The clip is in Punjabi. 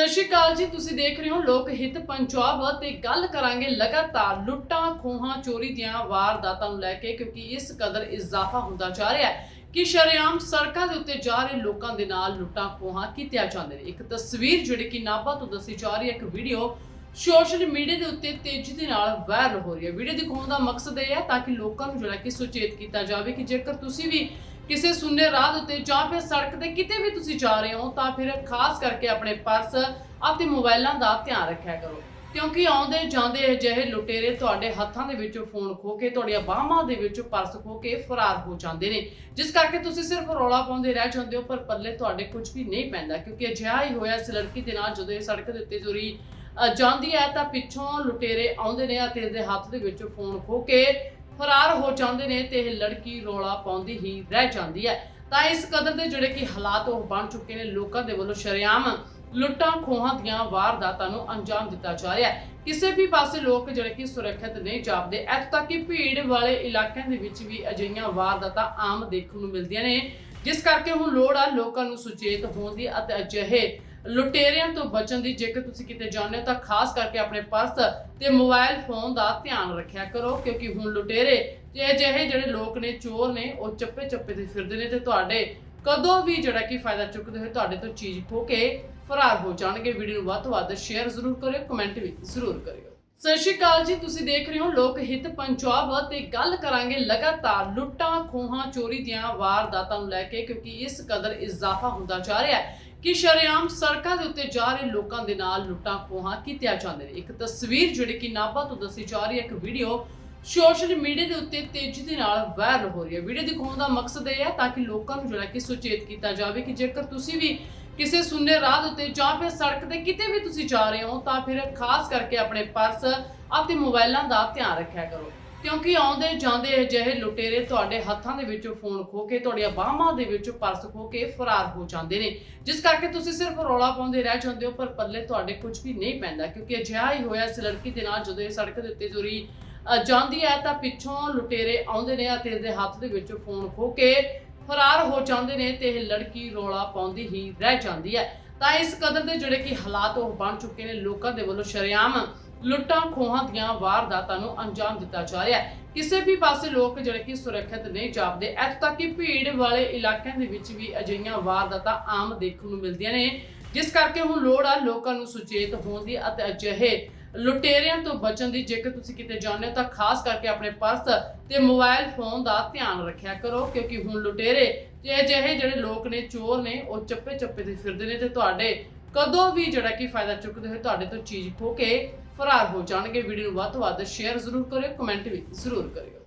ਸਤਿ ਸ਼੍ਰੀ ਅਕਾਲ ਜੀ, ਤੁਸੀਂ ਦੇਖ ਰਹੇ ਹੋ ਲੋਕ ਹਿੱਤ ਪੰਜਾਬ ਤੇ ਗੱਲ ਕਰਾਂਗੇ ਲਗਾਤਾਰ ਲੁੱਟਾਂ, ਖੋਹਾਂ, ਚੋਰੀ ਦੀਆਂ ਵਾਰਦਾਤਾਂ ਨੂੰ ਲੈ ਕੇ ਕਿਉਂਕਿ ਇਸ ਕਦਰ ਇਜ਼ਾਫਾ ਹੁੰਦਾ ਜਾ ਰਿਹਾ ਹੈ ਕਿ ਸ਼ਰੇਆਮ ਸੜਕਾਂ ਦੇ ਉੱਤੇ ਜਾ ਰਹੇ ਲੋਕਾਂ ਦੇ ਨਾਲ ਲੁੱਟਾਂ, ਖੋਹਾਂ ਕੀਤੀਆਂ ਜਾਂਦੇ ਨੇ। ਇੱਕ ਤਸਵੀਰ ਜਿਹੜੀ ਕਿ ਨਾਭਾ ਤੋਂ ਦੱਸੀ ਜਾ ਰਹੀ ਹੈ, ਇੱਕ ਵੀਡੀਓ ਸੋਸ਼ਲ ਮੀਡੀਆ ਦੇ ਉੱਤੇ ਤੇਜ਼ੀ ਦੇ ਨਾਲ ਵਾਇਰਲ ਹੋ ਰਹੀ ਹੈ। ਵੀਡੀਓ ਦਿਖਾਉਣ ਦਾ ਮਕਸਦ ਇਹ ਹੈ ਤਾਂ ਕਿ ਲੋਕਾਂ ਨੂੰ ਜਿਹੜਾ ਕਿ ਸੁਚੇਤ ਕੀਤਾ ਜਾਵੇ ਕਿ ਜੇਕਰ ਤੁਸੀਂ ਵੀ ਕਿਸੇ ਸੁੰਨੇ ਰਾਹ ਦੇ ਉੱਤੇ ਜਾਂ ਫਿਰ ਸੜਕ ਤੇ ਕਿਤੇ ਵੀ ਤੁਸੀਂ ਜਾ ਰਹੇ ਹੋ, ਤਾਂ ਫਿਰ ਖਾਸ ਕਰਕੇ ਆਪਣੇ ਪਰਸ ਅਤੇ ਮੋਬਾਈਲਾਂ ਦਾ ਧਿਆਨ ਰੱਖਿਆ ਕਰੋ। ਕਿਉਂਕਿ ਆਉਂਦੇ ਜਾਂਦੇ ਅਜਿਹੇ ਲੁਟੇਰੇ ਤੁਹਾਡੇ ਹੱਥਾਂ ਦੇ ਵਿੱਚੋਂ ਫੋਨ ਖੋ ਕੇ, ਤੁਹਾਡੀਆਂ ਬਾਹਾਂ ਦੇ ਵਿੱਚੋਂ ਪਰਸ ਖੋ ਕੇ ਫਰਾਰ ਹੋ ਜਾਂਦੇ ਨੇ। ਜਿਸ ਕਰਕੇ ਤੁਸੀਂ ਸਿਰਫ ਰੌਲਾ ਪਾਉਂਦੇ ਰਹਿ ਜਾਂਦੇ ਹੋ, ਪਰ ਪੱਲੇ ਤੁਹਾਡੇ ਕੁਝ ਵੀ ਨਹੀਂ ਪੈਂਦਾ। ਕਿਉਂਕਿ ਅਜਿਹਾ ਹੀ ਹੋਇਆ ਇਸ ਲੜਕੀ ਦੇ ਨਾਲ ਜਦੋਂ ਇਹ ਸੜਕ ਦੇ ਉੱਤੇ ਚੋਰੀ ਜਾਂਦੀ ਹੈ, ਤਾਂ ਪਿੱਛੋਂ ਲੁਟੇਰੇ ਆਉਂਦੇ ਨੇ ਅਤੇ ਇਸਦੇ ਹੱਥ ਦੇ ਵਿੱਚੋਂ ਫੋਨ ਖੋ ਕੇ ਫਰਾਰ ਹੋ ਜਾਂਦੇ ਨੇ ਤੇ ਇਹ ਲੜਕੀ ਰੌਲਾ ਪਾਉਂਦੀ ਹੀ ਰਹਿ ਜਾਂਦੀ ਹੈ। ਤਾਂ ਇਸ ਕਦਰ ਦੇ ਜਿਹੜੇ ਕਿ ਹਾਲਾਤ ਉਹ ਬਣ ਚੁੱਕੇ ਨੇ, ਲੋਕਾਂ ਦੇ ਵੱਲੋਂ ਸ਼ਰੇਆਮ ਲੁੱਟਾਂ ਖੋਹਾਂ ਦੀਆਂ ਵਾਰਦਾਤਾਂ ਨੂੰ ਅੰਜਾਮ ਦਿੱਤਾ ਜਾ ਰਿਹਾ ਹੈ। ਕਿਸੇ ਵੀ ਪਾਸੇ ਲੋਕ ਜਿਹੜੇ ਕਿ ਸੁਰੱਖਿਅਤ ਨਹੀਂ ਜਾਪਦੇ, ਇੱਥੋਂ ਤੱਕ ਕਿ ਭੀੜ ਵਾਲੇ ਇਲਾਕਿਆਂ ਦੇ ਵਿੱਚ ਵੀ ਅਜਿਹੀਆਂ ਵਾਰਦਾਤਾਂ ਆਮ ਦੇਖਣ ਨੂੰ ਮਿਲਦੀਆਂ ਨੇ। ਜਿਸ ਕਰਕੇ ਹੁਣ ਲੋੜ ਆ ਲੋਕਾਂ ਨੂੰ ਸੁਚੇਤ ਹੋਣ ਦੀ ਅਤੇ ਅਜਿਹੇ ਲੁਟੇਰਿਆਂ ਤੋਂ ਬਚਣ ਦੀ ਜੇਕਰ ਤੁਸੀਂ ਕਿਤੇ ਜਾਂਦੇ ਹੋ ਤਾਂ ਖਾਸ ਕਰਕੇ ਆਪਣੇ ਪਰਸ ਤੇ ਮੋਬਾਈਲ ਫੋਨ ਦਾ ਧਿਆਨ ਰੱਖਿਆ ਕਰੋ, ਕਿਉਂਕਿ ਹੁਣ ਲੁਟੇਰੇ ਜੇ ਅਜਿਹੇ ਜਿਹੜੇ ਲੋਕ ਨੇ, ਚੋਰ ਨੇ, ਉਹ ਚੱਪੇ ਚੱਪੇ ਤੇ ਫਿਰਦੇ ਨੇ ਤੇ ਤੁਹਾਡੇ ਕਦੋਂ ਵੀ ਜਿਹੜਾ ਕਿ ਫਾਇਦਾ ਚੁੱਕਦੇ ਹੋਏ ਤੁਹਾਡੇ ਤੋਂ ਚੀਜ਼ ਖੋ ਕੇ ਫਰਾਰ ਹੋ ਜਾਣਗੇ। ਵੀਡੀਓ ਨੂੰ ਵੱਧ ਤੋਂ ਵੱਧ ਸ਼ੇਅਰ ਜ਼ਰੂਰ ਕਰਿਓ ਕਮੈਂਟ ਵੀ ਜ਼ਰੂਰ ਕਰਿਓ। ਸਤਿ ਸ਼੍ਰੀ ਅਕਾਲ ਜੀ, ਤੁਸੀਂ ਦੇਖ ਰਹੇ ਹੋ ਲੋਕ ਹਿੱਤ ਪੰਜਾਬ ਤੇ ਗੱਲ ਕਰਾਂਗੇ ਲਗਾਤਾਰ ਲੁੱਟਾਂ ਖੋਹਾਂ ਚੋਰੀ ਦੀਆਂ ਵਾਰਦਾਤਾਂ ਨੂੰ ਲੈ ਕੇ, ਕਿਉਂਕਿ ਇਸ ਕਦਰ ਇਜ਼ਾਫਾ ਹੁੰਦਾ ਜਾ ਰਿਹਾ ਹੈ। ਕਿ ਸ਼ਰੇਆਮ ਸੜਕਾਂ ਦੇ ਉੱਤੇ ਜਾ ਰਹੇ ਲੋਕਾਂ ਦੇ ਨਾਲ ਲੁੱਟਾਂ ਖੋਹਾਂ ਕੀਤੀਆਂ ਜਾਂਦੇ ਨੇ। ਇੱਕ ਤਸਵੀਰ ਜਿਹੜੀ ਕਿ ਨਾਭਾ ਤੋਂ ਦੱਸੀ ਜਾ ਰਹੀ ਹੈ, ਇੱਕ ਵੀਡੀਓ ਸੋਸ਼ਲ ਮੀਡੀਆ ਦੇ ਉੱਤੇ ਤੇਜ਼ੀ ਦੇ ਨਾਲ ਵਾਇਰਲ ਹੋ ਰਹੀ ਹੈ। ਵੀਡੀਓ ਦਿਖਾਉਣ ਦਾ ਮਕਸਦ ਇਹ ਹੈ ਤਾਂ ਕਿ ਲੋਕਾਂ ਨੂੰ ਜਿਹੜਾ ਕਿ ਸੁਚੇਤ ਕੀਤਾ ਜਾਵੇ ਕਿ ਜੇਕਰ ਤੁਸੀਂ ਵੀ ਕਿਸੇ ਸੁੰਨੇ ਰਾਹ ਦੇ ਉੱਤੇ ਜਾਂ ਫਿਰ ਸੜਕ ਤੇ ਕਿਤੇ ਵੀ ਤੁਸੀਂ ਜਾ ਰਹੇ ਹੋ ਤਾਂ ਫਿਰ ਖਾਸ ਕਰਕੇ ਆਪਣੇ ਪਰਸ ਅਤੇ ਮੋਬਾਈਲਾਂ ਦਾ ਧਿਆਨ ਰੱਖਿਆ ਕਰੋ। ਕਿਉਂਕਿ ਆਉਂਦੇ ਜਾਂਦੇ ਅਜਿਹੇ ਲੁਟੇਰੇ ਤੁਹਾਡੇ ਹੱਥਾਂ ਦੇ ਵਿੱਚੋਂ ਫੋਨ ਖੋ ਕੇ, ਤੁਹਾਡੀਆਂ ਬਾਹਾਂ ਦੇ ਵਿੱਚੋਂ ਪਰਸ ਖੋ ਕੇ ਫਰਾਰ ਹੋ ਜਾਂਦੇ ਨੇ। ਜਿਸ ਕਰਕੇ ਤੁਸੀਂ ਸਿਰਫ ਰੌਲਾ ਪਾਉਂਦੇ ਰਹਿ ਜਾਂਦੇ ਹੋ, ਪਰ ਪੱਲੇ ਤੁਹਾਡੇ ਕੁਝ ਵੀ ਨਹੀਂ ਪੈਂਦਾ, ਕਿਉਂਕਿ ਅਜਿਹਾ ਹੀ ਹੋਇਆ ਇਸ ਲੜਕੀ ਦੇ ਨਾਲ ਜਦੋਂ ਇਹ ਸੜਕ ਦੇ ਉੱਤੇ ਚੋਰੀ ਜਾਂਦੀ ਹੈ, ਤਾਂ ਪਿੱਛੋਂ ਲੁਟੇਰੇ ਆਉਂਦੇ ਨੇ ਅਤੇ ਇਸਦੇ ਹੱਥ ਦੇ ਵਿੱਚੋਂ ਫੋਨ ਖੋ ਕੇ ਫਰਾਰ ਹੋ ਜਾਂਦੇ ਨੇ ਤੇ ਇਹ ਲੜਕੀ ਰੌਲਾ ਪਾਉਂਦੀ ਹੀ ਰਹਿ ਜਾਂਦੀ ਹੈ। ਤਾਂ ਇਸ ਕਦਰ ਦੇ ਜਿਹੜੇ ਕਿ ਹਾਲਾਤ ਉਹ ਬਣ ਚੁੱਕੇ ਨੇ, ਲੋਕਾਂ ਦੇ ਵੱਲੋਂ ਸ਼ਰੇਆਮ ਲੁੱਟਾਂ ਖੋਹਾਂ ਦੀਆਂ ਵਾਰਦਾਤਾਂ ਨੂੰ ਅੰਜਾਮ ਦਿੱਤਾ ਜਾ ਰਿਹਾ ਹੈ। ਕਿਸੇ ਵੀ ਪਾਸੇ ਲੋਕ ਜਿਹੜੇ ਕਿ ਸੁਰੱਖਿਅਤ ਨਹੀਂ ਜਾਪਦੇ, ਇੱਥੋਂ ਤੱਕ ਕਿ ਭੀੜ ਵਾਲੇ ਇਲਾਕਿਆਂ ਦੇ ਵਿੱਚ ਵੀ ਅਜਿਹੀਆਂ ਵਾਰਦਾਤਾਂ ਆਮ ਦੇਖਣ ਨੂੰ ਮਿਲਦੀਆਂ ਨੇ। ਜਿਸ ਕਰਕੇ ਹੁਣ ਲੋੜ ਆ ਲੋਕਾਂ ਨੂੰ ਸੁਚੇਤ ਹੋਣ ਦੀ ਅਤੇ ਅਜਿਹੇ ਲੁਟੇਰਿਆਂ ਤੋਂ ਬਚਣ ਦੀ। ਜੇਕਰ ਤੁਸੀਂ ਕਿਤੇ ਜਾਂਦੇ ਹੋ ਤਾਂ ਖਾਸ ਕਰਕੇ ਆਪਣੇ ਪਰਸ ਤੇ ਮੋਬਾਈਲ ਫੋਨ ਦਾ ਧਿਆਨ ਰੱਖਿਆ ਕਰੋ, ਕਿਉਂਕਿ ਹੁਣ ਲੁਟੇਰੇ ਤੇ ਅਜਿਹੇ ਜਿਹੜੇ ਲੋਕ ਨੇ, ਚੋਰ ਨੇ, ਉਹ ਚੱਪੇ ਚੱਪੇ ਤੇ ਫਿਰਦੇ ਨੇ ਤੇ ਤੁਹਾਡੇ ਕਦੋਂ ਵੀ ਜਿਹੜਾ ਕਿ ਫਾਇਦਾ ਚੁੱਕਦੇ ਹੋਏ ਤੁਹਾਡੇ ਤੋਂ ਚੀਜ਼ ਖੋ ਕੇ ਫਰਾਰ ਹੋ ਜਾਣਗੇ ਵੀਡੀਓ ਨੂੰ ਵੱਧ ਤੋਂ ਵੱਧ ਸ਼ੇਅਰ ਜ਼ਰੂਰ ਕਰਿਓ ਕਮੈਂਟ ਵੀ ਜ਼ਰੂਰ ਕਰਿਓ।